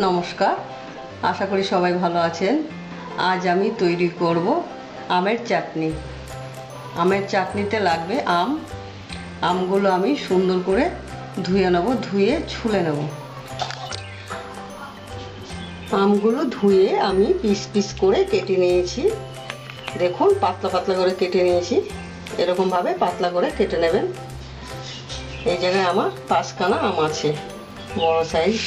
নমস্কার। আশা করি সবাই ভালো আছেন। আজ আমি তৈরি করব আমের চাটনি। আমের চাটনিতে লাগবে আম। আমগুলো আমি সুন্দর করে ধুয়ে নেব, ধুয়ে ছুলে নেব। আমগুলো ধুয়ে আমি পিস পিস করে কেটে নিয়েছি। দেখুন, পাতলা পাতলা করে কেটে নিয়েছি। এরকমভাবে পাতলা করে কেটে নেবেন। এই জায়গায় আমার পাঁচখানা আম আছে, বড় সাইজ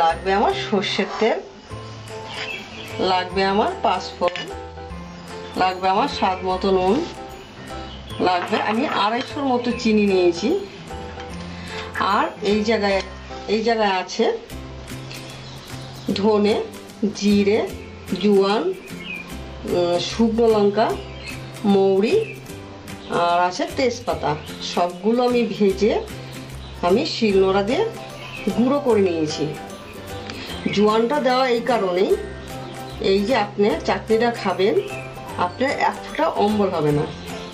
লাগবে আমার সর্ষের তেল, লাগবে আমার পাঁচফোড়ন, লাগবে আমার স্বাদ মতো নুন, লাগবে আমি আড়াইশোর মতো চিনি নিয়েছি। আর এই জায়গায় এই জায়গায় আছে ধনে, জিরে, জোয়ান শুকনো লঙ্কা, মৌরি, আর আছে তেজপাতা। সবগুলো আমি ভেজে আমি শিলনোড়া দিয়ে গুঁড়ো করে নিয়েছি। জোয়ানটা দেওয়া এই কারণেই এই যে আপনি চাটনিটা খাবেন, আপনার এক অম্বল হবে না।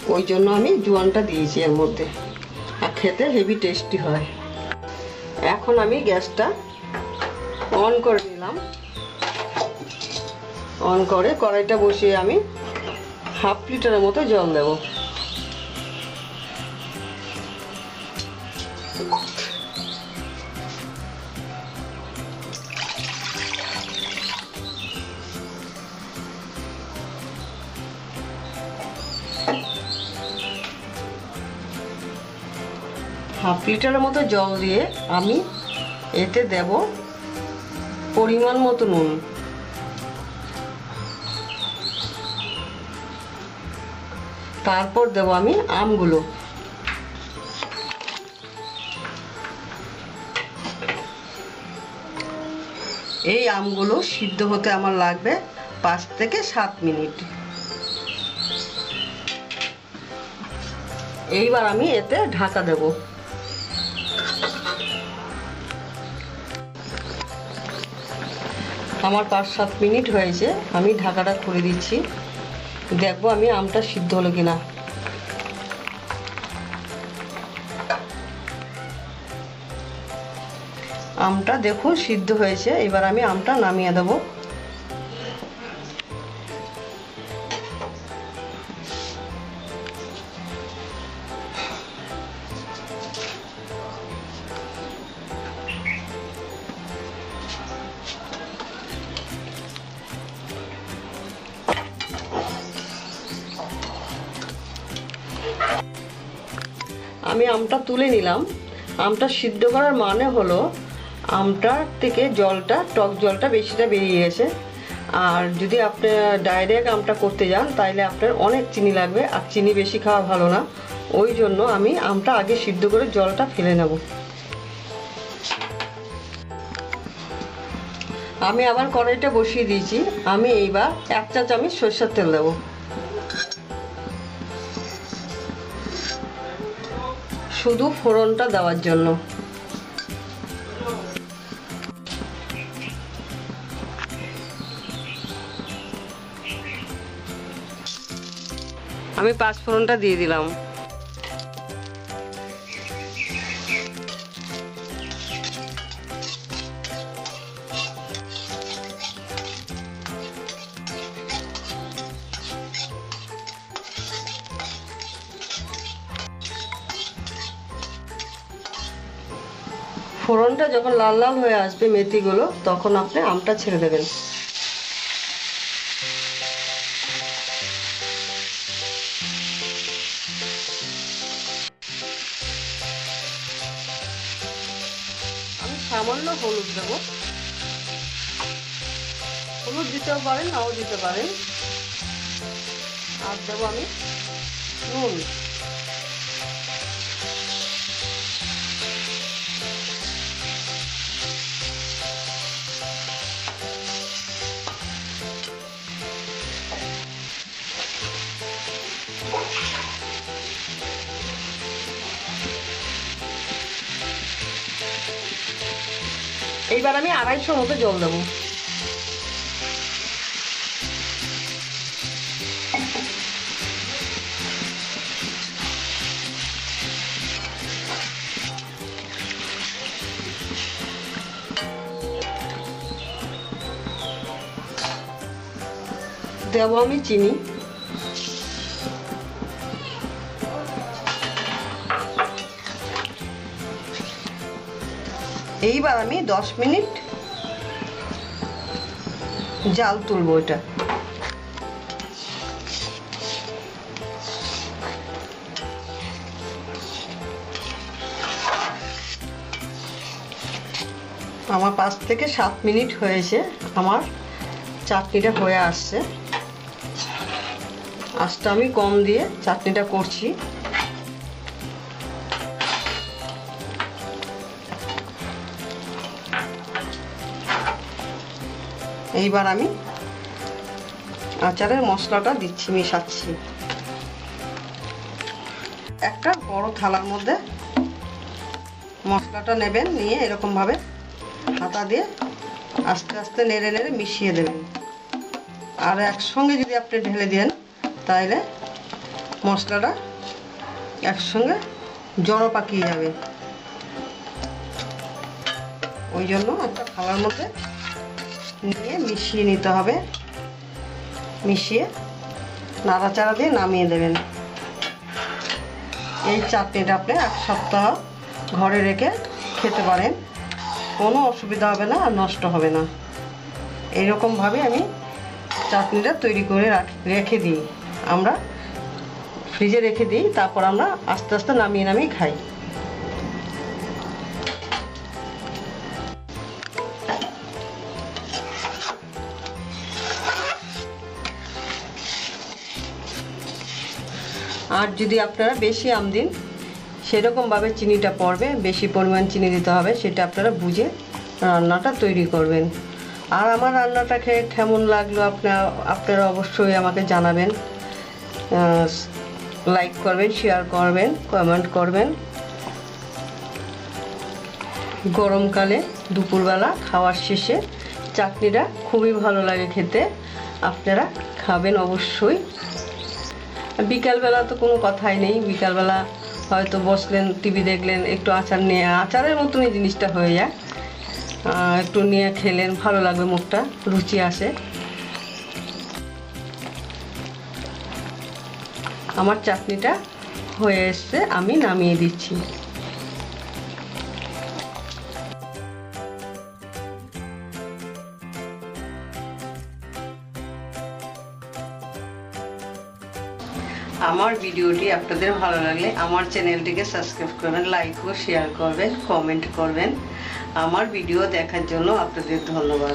ওই জন্য আমি জোয়ানটা দিয়েছি এর মধ্যে। আর খেতে হেভি টেস্টি হয়। এখন আমি গ্যাসটা অন করে নিলাম। অন করে কড়াইটা বসিয়ে আমি হাফ লিটারের মতো জল দেবো। হাফ লিটারের মতো জল দিয়ে আমি এতে দেব পরিমাণ মতো নুন। তারপর দেব আমি আমগুলো। এই আমগুলো সিদ্ধ হতে আমার লাগবে পাঁচ থেকে সাত মিনিট। এইবার আমি এতে ঢাকা দেব। আমার পাঁচ, সাত মিনিট হয়েছে, আমি ঢাকাটা খুলে দিচ্ছি। দেখব আমি আমটা সিদ্ধ হলো কিনা। আমটা দেখুন সিদ্ধ হয়েছে, এবার আমি আমটা নামিয়ে দেবো। আমি আমটা তুলে নিলাম। আমটা সিদ্ধ করার মানে হলো আমটার থেকে জলটা, টক জলটা বেশিটা বেরিয়ে গেছে। আর যদি আপনি ডাইরেক্ট আমটা করতে যান তাহলে আপনার অনেক চিনি লাগবে আর চিনি বেশি খাওয়া ভালো না। ওই জন্য আমি আমটা আগে সিদ্ধ করে জলটা ফেলে নেব। আমি আবার কড়াইটা বসিয়ে দিয়েছি। আমি এইবার এক চা চামচ সরষের তেল দেবো। শুধু ফোড়নটা দেওয়ার জন্য। আমি পাঁচ ফোড়নটা দিয়ে দিলাম। ফোড়নটা যখন লাল লাল হয়ে আসবে মেথিগুলো, তখন আপনি আমটা ছেড়ে দেবেন। আমি সামান্য হলুদ দেবো। হলুদ দিতেও পারেন, নাও দিতে পারেন। আর দেবো আমি নুন। এইবার আমি আড়াইশো মতো জল দেবো। দেবো আমি চিনি। এইবার আমি দশ মিনিট জাল তুলবো এটা। আমার পাঁচ থেকে সাত মিনিট হয়েছে, আমার চাটনিটা হয়ে আসছে। আঁচটা আমি কম দিয়ে চাটনিটা করছি। এইবার আমি আচারের মশলাটা দিচ্ছি, মেশাচ্ছি। একটা বড় থালার মধ্যে মশলাটা নেবেন, নিয়ে এরকমভাবে হাতা দিয়ে আস্তে আস্তে নেড়ে নেড়ে মিশিয়ে দেবেন। আর একসঙ্গে যদি আপনি ঢেলে দেন তাহলে মশলাটা একসঙ্গে জড়ো পাকিয়ে যাবে। ওই জন্য একটা থালার মধ্যে নিয়ে মিশিয়ে নিতে হবে। মিশিয়ে নাড়াচাড়া দিয়ে নামিয়ে দেবেন। এই চাটনিটা আপনি এক সপ্তাহ ঘরে রেখে খেতে পারেন। কোনো অসুবিধা হবে না আর নষ্ট হবে না। এইরকমভাবে আমি চাটনিটা তৈরি করে রাখ- রেখে দিই। আমরা ফ্রিজে রেখে দিই, তারপর আমরা আস্তে আস্তে নামিয়ে নামিয়ে খাই। আর যদি আপনারা বেশি আম দিন, সেরকমভাবে চিনিটা পড়বে, বেশি পরিমাণ চিনি দিতে হবে, সেটা আপনারা বুঝে রান্নাটা তৈরি করবেন। আর আমার রান্নাটা খেয়ে কেমন লাগল আপনার আপনারা অবশ্যই আমাকে জানাবেন। লাইক করবেন, শেয়ার করবেন, কমেন্ট করবেন। গরমকালে দুপুরবেলা খাওয়ার শেষে চাটনিটা খুবই ভালো লাগে খেতে। আপনারা খাবেন অবশ্যই। বিকালবেলা তো কোনো কথাই নেই। বিকালবেলা হয়তো বসলেন, টিভি দেখলেন, একটু আচার নিয়ে, আচারের মতনই জিনিসটা হয়ে যায়। একটু নিয়ে খেলেন, ভালো লাগবে মুখটা, রুচি আসে। আমার চাটনিটা হয়ে এসছে, আমি নামিয়ে দিচ্ছি। আমার ভিডিওটি আপনাদের ভালো লাগলে আমার চ্যানেলটিকে সাবস্ক্রাইব করবেন লাইক ও শেয়ার করবেন কমেন্ট করবেন। আমার ভিডিও দেখার জন্য আপনাদের ধন্যবাদ।